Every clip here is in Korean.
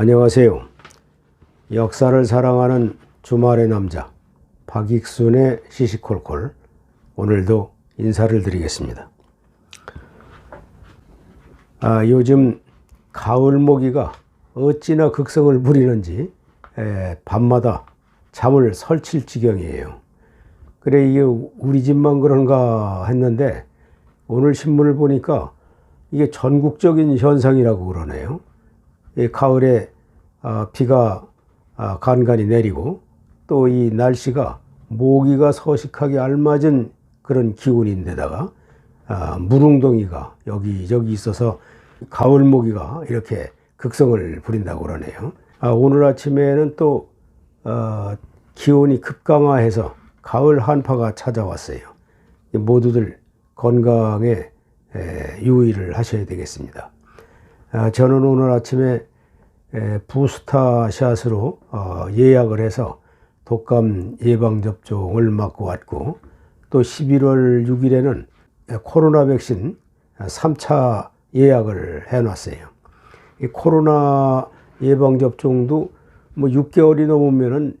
안녕하세요. 역사를 사랑하는 주말의 남자 박익순의 시시콜콜 오늘도 인사를 드리겠습니다. 아, 요즘 가을 모기가 어찌나 극성을 부리는지 에, 밤마다 잠을 설칠 지경이에요. 그래 이게 우리 집만 그런가 했는데 오늘 신문을 보니까 이게 전국적인 현상이라고 그러네요. 이 가을에 아, 비가 아, 간간히 내리고 또 이 날씨가 모기가 서식하기 알맞은 그런 기운인데다가 아, 무릉덩이가 여기저기 있어서 가을 모기가 이렇게 극성을 부린다고 그러네요. 아, 오늘 아침에는 또 어, 기온이 급강하해서 가을 한파가 찾아왔어요. 모두들 건강에 에, 유의를 하셔야 되겠습니다. 아, 저는 오늘 아침에 에, 부스타 샷으로 어, 예약을 해서 독감 예방 접종을 맞고 왔고 또 11월 6일에는 코로나 백신 3차 예약을 해 놨어요. 이 코로나 예방 접종도 뭐 6개월이 넘으면은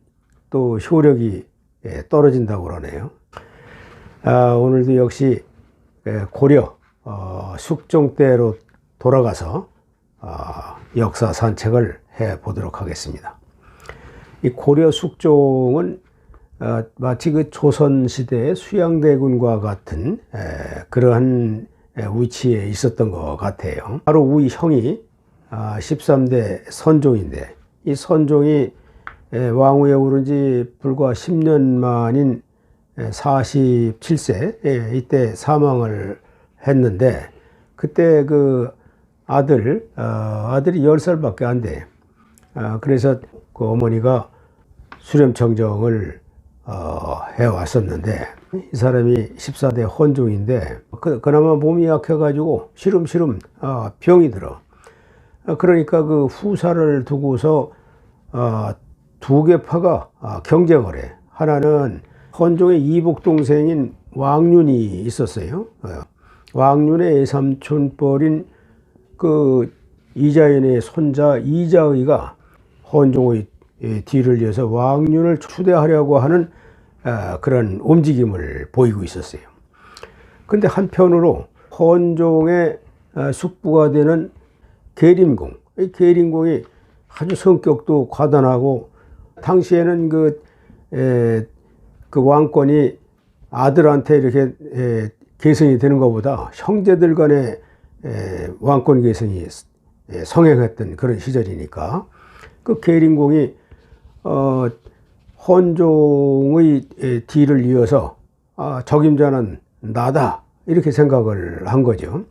또 효력이 예, 떨어진다고 그러네요. 아, 오늘도 역시 예, 고려 어, 숙종대로 돌아가서 어, 역사 산책을 해 보도록 하겠습니다. 이 고려 숙종은 어, 마치 그 조선 시대의 수양대군과 같은 에, 그러한 에, 위치에 있었던 것 같아요. 바로 우리 형이 아, 13대 선종인데 이 선종이 에, 왕위에 오른 지 불과 10년 만인 47세 이때 사망을 했는데 그때 그 아들 어, 아들이 10살밖에 안 돼. 아, 그래서 그 어머니가 수렴청정을 어, 해왔었는데 이 사람이 14대 헌종인데 그, 그나마 몸이 약해가지고 시름시름 어, 병이 들어. 어, 그러니까 그 후사를 두고서 어, 두 개 파가 어, 경쟁을 해. 하나는 헌종의 이복 동생인 왕윤이 있었어요. 어, 왕윤의 외삼촌뻘인 그 이자연의 손자 이자의가 헌종의 뒤를 이어서 왕윤을 추대하려고 하는 아, 그런 움직임을 보이고 있었어요. 근데 한편으로 헌종의 아, 숙부가 되는 계림공, 이 계림공이 아주 성격도 과단하고 당시에는 그, 에, 그 왕권이 아들한테 이렇게 에, 계승이 되는 것보다 형제들 간의 에, 왕권 계승이 에, 성행했던 그런 시절이니까 그 계림공이 어, 헌종의 뒤를 이어서 아, 적임자는 나다 이렇게 생각을 한 거죠.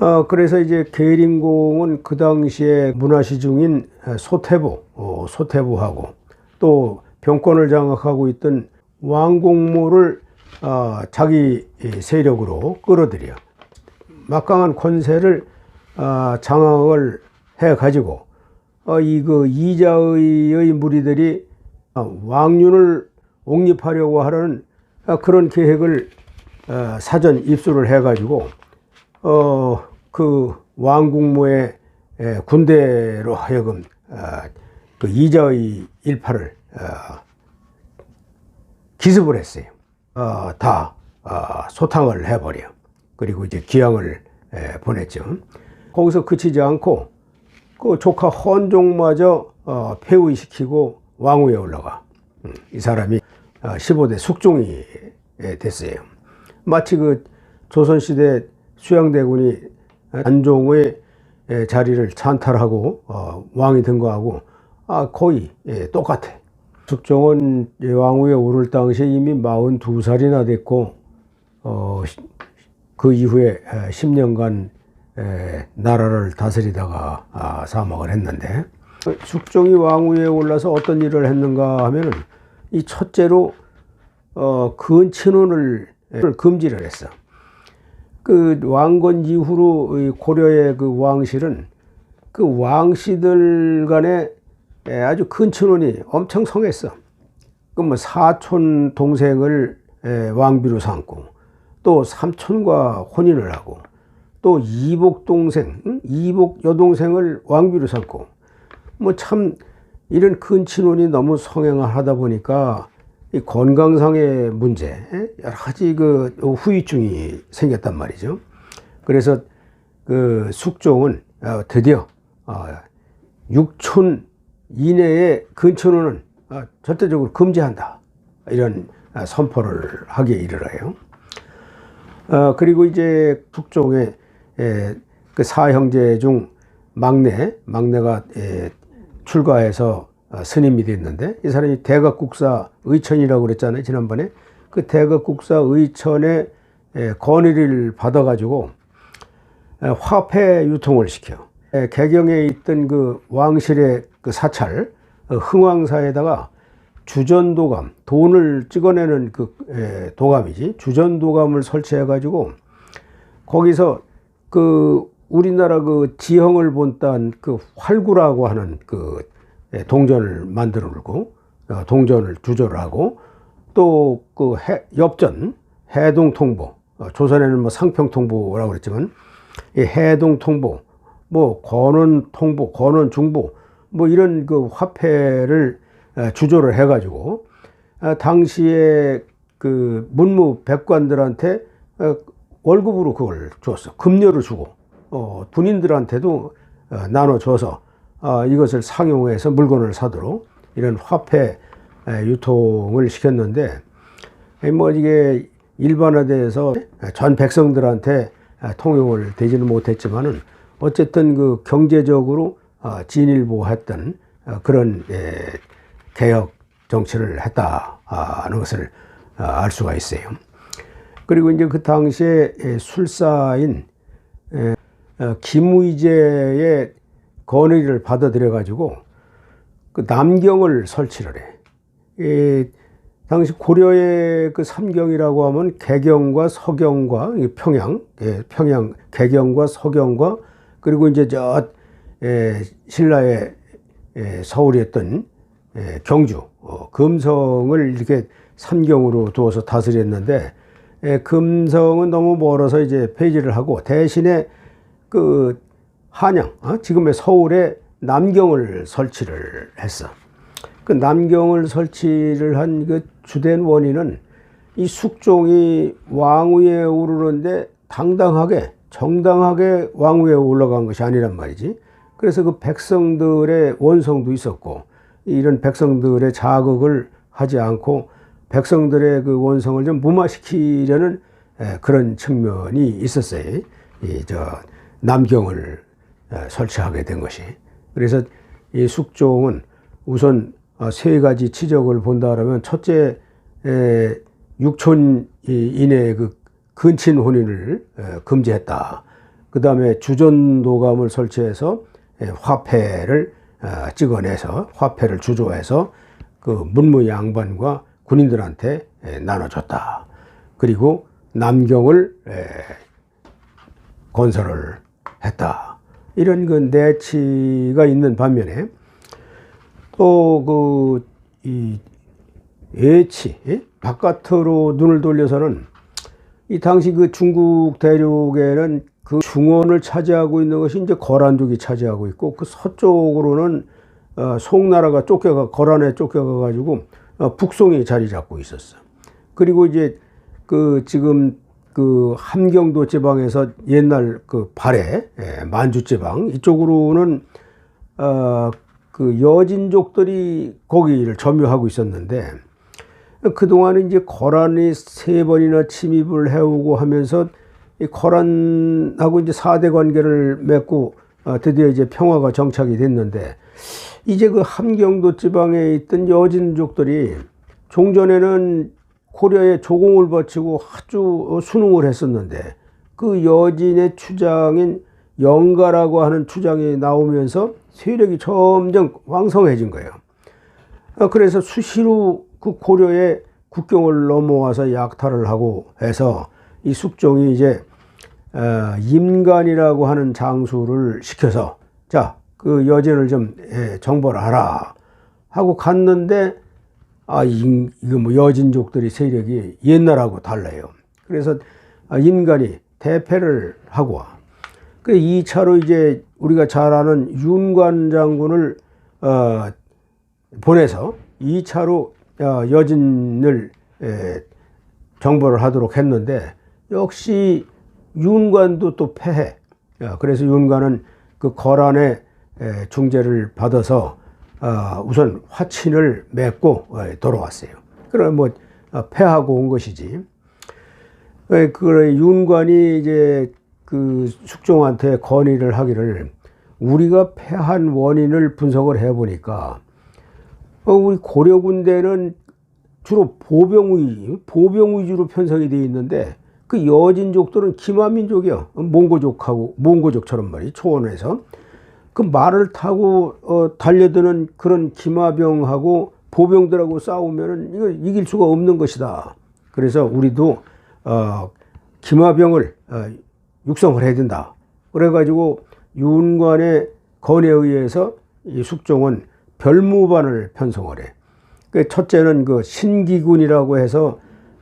어, 그래서 이제 계림공은 그 당시에 문화시 중인 소태부, 어, 소태부하고 또 병권을 장악하고 있던 왕공모를 어, 자기 세력으로 끌어들여 막강한 권세를 어, 장악을 해 가지고 어, 이그 이자의의 무리들이 어, 왕윤을 옹립하려고 하는 어, 그런 계획을 어, 사전 입수를 해 가지고 어, 그 왕국무의 에, 군대로 하여금 어, 그 이자의 일파를 어, 기습을 했어요. 어, 다 어, 소탕을 해버려. 그리고 이제 기양을 에, 보냈죠. 거기서 그치지 않고 그 조카 헌종마저 어, 폐위시키고 왕위에 올라가. 음, 이 사람이 어, 15대 숙종이 됐어요. 마치 그 조선시대 수양대군이 안종의 자리를 찬탈하고 어, 왕이 된 거하고 아, 거의 예, 똑같아. 숙종은 왕위에 오를 당시에 이미 42살이나 됐고 어, 그 이후에 10년간 나라를 다스리다가 아, 사망을 했는데 숙종이 왕위에 올라서 어떤 일을 했는가 하면은 이 첫째로 어, 근친혼을 금지를 했어. 그 왕건 이후로 고려의 그 왕실은 그 왕씨들 간에 아주 근친혼이 엄청 성했어. 그뭐 사촌 동생을 왕비로 삼고 또 삼촌과 혼인을 하고 또 이복 동생, 이복 여동생을 왕비로 삼고 뭐 참 이런 큰 친원이 너무 성행하다 보니까 이 건강상의 문제, 여러 가지 그 후유증이 생겼단 말이죠. 그래서 그 숙종은 어, 드디어 어, 6촌 이내의 근처는 어, 절대적으로 금지한다. 이런 어, 선포를 하기에 이르러요. 어, 그리고 이제 숙종의 에, 그 사형제 중 막내, 막내가 에, 출가해서 어, 스님이 됐는데 이 사람이 대각국사 의천이라고 그랬잖아요 지난번에. 그 대각국사 의천의 에, 건의를 받아가지고 에, 화폐 유통을 시켜 에, 개경에 있던 그 왕실의 그 사찰 어, 흥왕사에다가 주전도감 돈을 찍어내는 그 에, 도감이지. 주전도감을 설치해 가지고 거기서 그 우리나라 그 지형을 본딴 그 활구라고 하는 그 예, 동전을 만들어 놓고 어, 동전을 주조를 하고 또 그 엽전 해동 통보 어, 조선에는 뭐 상평 통보라고 그랬지만 이 해동 통보 뭐 권원 통보 권원 중보 뭐 이런 그 화폐를 에, 주조를 해가지고 아, 당시에 그 문무 백관들한테 어, 월급으로 그걸 줬어. 급료를 주고 어, 군인들한테도 어, 나눠줘서 어, 이것을 상용해서 물건을 사도록 이런 화폐 에, 유통을 시켰는데 에, 뭐 이게 일반화돼서 전 백성들한테 에, 통용을 되지는 못했지만은 어쨌든 그 경제적으로 어, 진일보했던 어, 그런 에, 개혁 정치를 했다는 것을 어, 알 수가 있어요. 그리고 이제 그 당시에 에, 술사인 에, 어, 김의제의 건의를 받아들여 가지고 그 남경을 설치를 해. 이 당시 고려의 그 삼경이라고 하면 개경과 서경과 이 평양, 예, 평양 개경과 서경과 그리고 이제 저 예, 신라의 예, 서울이었던 예, 경주 어, 금성을 이렇게 삼경으로 두어서 다스렸는데 예, 금성은 너무 멀어서 이제 폐지를 하고 대신에 그 한양, 어? 지금의 서울에 남경을 설치를 했어. 그 남경을 설치를 한 그 주된 원인은 이 숙종이 왕위에 오르는데 당당하게 정당하게 왕위에 올라간 것이 아니란 말이지. 그래서 그 백성들의 원성도 있었고 이런 백성들의 자극을 하지 않고 백성들의 그 원성을 좀 무마시키려는 에, 그런 측면이 있었어요. 이 저 남경을 에, 설치하게 된 것이. 그래서 이 숙종은 우선 어, 세 가지 지적을 본다라면 첫째 에, 육촌 이- 이내의 그 근친 혼인을 에, 금지했다. 그 다음에 주전도감을 설치해서 에, 화폐를 어, 찍어내서 화폐를 주조해서 그 문무 양반과 군인들한테 에, 나눠줬다. 그리고 남경을 에, 건설을 했다. 이런 그 내치가 있는 반면에 또그이 예치 예? 바깥으로 눈을 돌려서는 이 당시 그 중국 대륙에는 그 중원을 차지하고 있는 것이 이제 거란족이 차지하고 있고 그 서쪽으로는 어, 송나라가 쫓겨가 거란에 쫓겨가 가지고 어, 북송이 자리 잡고 있었어. 그리고 이제 그 지금 그 함경도 지방에서 옛날 그 발해 예, 만주 지방 이쪽으로는 어, 그 여진족들이 거기를 점유하고 있었는데 그동안은 이제 거란이 세 번이나 침입을 해오고 하면서 이 거란하고 이제 사대 관계를 맺고 어, 드디어 이제 평화가 정착이 됐는데 이제 그 함경도 지방에 있던 여진족들이 종전에는 고려에 조공을 바치고 아주 순응을 했었는데 그 여진의 추장인 영가라고 하는 추장이 나오면서 세력이 점점 왕성해진 거예요. 어, 그래서 수시로 그 고려의 국경을 넘어와서 약탈을 하고 해서 이 숙종이 이제 어, 임간이라고 하는 장수를 시켜서 자 그 여진을 좀 예, 정벌 하라 하고 갔는데 아 이- 이거 뭐 여진족들이 세력이 옛날하고 달라요. 그래서 아, 임간이 대패를 하고 와. 그 2차로 이제 우리가 잘 아는 윤관 장군을 어, 보내서 2차로 어, 여진을 에, 정보를 하도록 했는데 역시 윤관도 또 패해. 야, 그래서 윤관은 그 거란의 에, 중재를 받아서 어, 우선 화친을 맺고 어, 돌아왔어요. 그럼 뭐 어, 패하고 온 것이지. 에, 그래 윤관이 이제 그 숙종한테 건의를 하기를 우리가 패한 원인을 분석을 해보니까 어, 우리 고려 군대는 주로 보병 위 보병 위주로 편성이 되어 있는데 그 여진족들은 기마민족이요 몽고족하고 몽고족처럼 말이 초원에서 그 말을 타고 어, 달려드는 그런 기마병하고 보병들하고 싸우면은 이거 이길 수가 없는 것이다. 그래서 우리도 어, 기마병을 어, 육성을 해야 된다. 그래가지고 윤관의 건에 의해서 이 숙종은 별무반을 편성을 해. 그 첫째는 그 신기군이라고 해서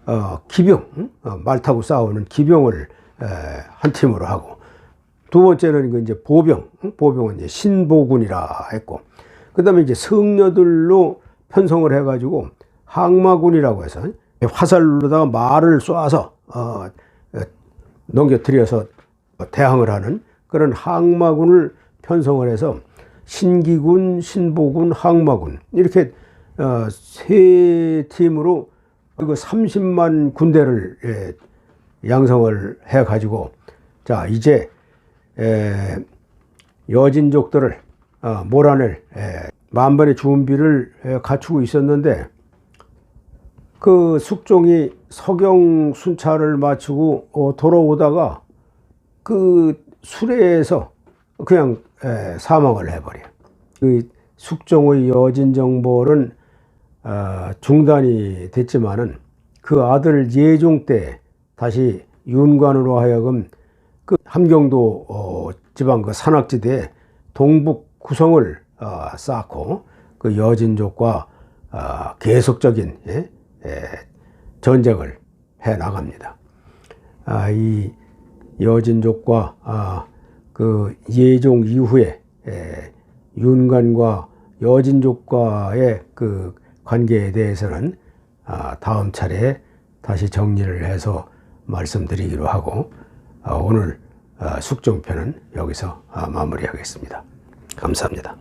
어, 기병, 응? 어, 말 타고 싸우는 기병을 에, 한 팀으로 하고 두 번째는 그 이제 보병, 응? 보병은 이제 신보군이라 했고 그 다음에 이제 성녀들로 편성을 해가지고 항마군이라고 해서 화살로다가 말을 쏴서 어, 어, 넘겨뜨려서 대항을 하는 그런 항마군을 편성을 해서 신기군, 신보군, 항마군 이렇게 어, 세 팀으로 그 30만 군대를 예, 양성을 해 가지고 자 이제 에, 여진족들을 어, 몰아낼 에, 만반의 준비를 에, 갖추고 있었는데 그 숙종이 서경 순찰을 마치고 어, 돌아오다가 그 수레에서 그냥 에, 사망을 해버려. 그 숙종의 여진 정벌은 어, 중단이 됐지만은 그 아들 예종 때 다시 윤관으로 하여금 그 함경도 어, 지방 그 산악지대에 동북 구성을 어, 쌓고 그 여진족과 어, 계속적인 예? 예, 전쟁을 해 나갑니다. 아, 이 여진족과 아, 그 예종 이후에 에, 윤관과 여진족과의 그 관계에 대해서는 아, 다음 차례에 다시 정리를 해서 말씀드리기로 하고 아, 오늘 아, 숙종편은 여기서 아, 마무리하겠습니다. 감사합니다.